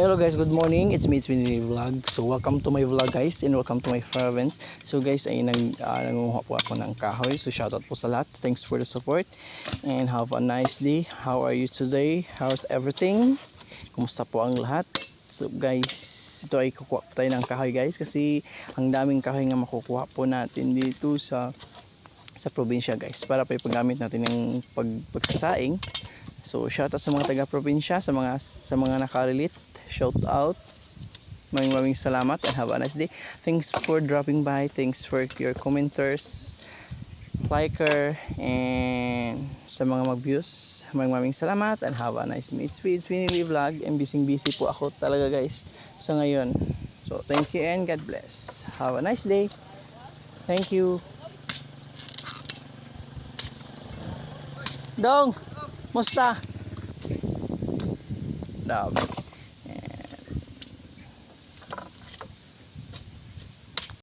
Hello guys, good morning. It's me, it's me Vlog. So welcome to my vlog guys and welcome to my friends. So guys, ay nang uh, nangunguha po ako ng kahoy. So shoutout po sa lahat. Thanks for the support and have a nice day. How are you today? How's everything? Kumusta po ang lahat? So guys, ito ay kukuha po tayo ng kahoy guys kasi ang daming kahoy nga makukuha po natin dito sa sa probinsya guys para pa ipagamit natin ng pag, pagsasaing. So shout out sa mga taga probinsya, sa mga sa mga nakarelate. Shout out. Maraming maraming salamat and have a nice day. Thanks for dropping by. Thanks for your commenters, liker, and sa mga mag-views. Maraming maraming salamat and have a nice day. It's me, it's me, Vlog. And busy busy po ako talaga guys sa ngayon. So thank you and God bless. Have a nice day. Thank you. Dong, musta? Dami.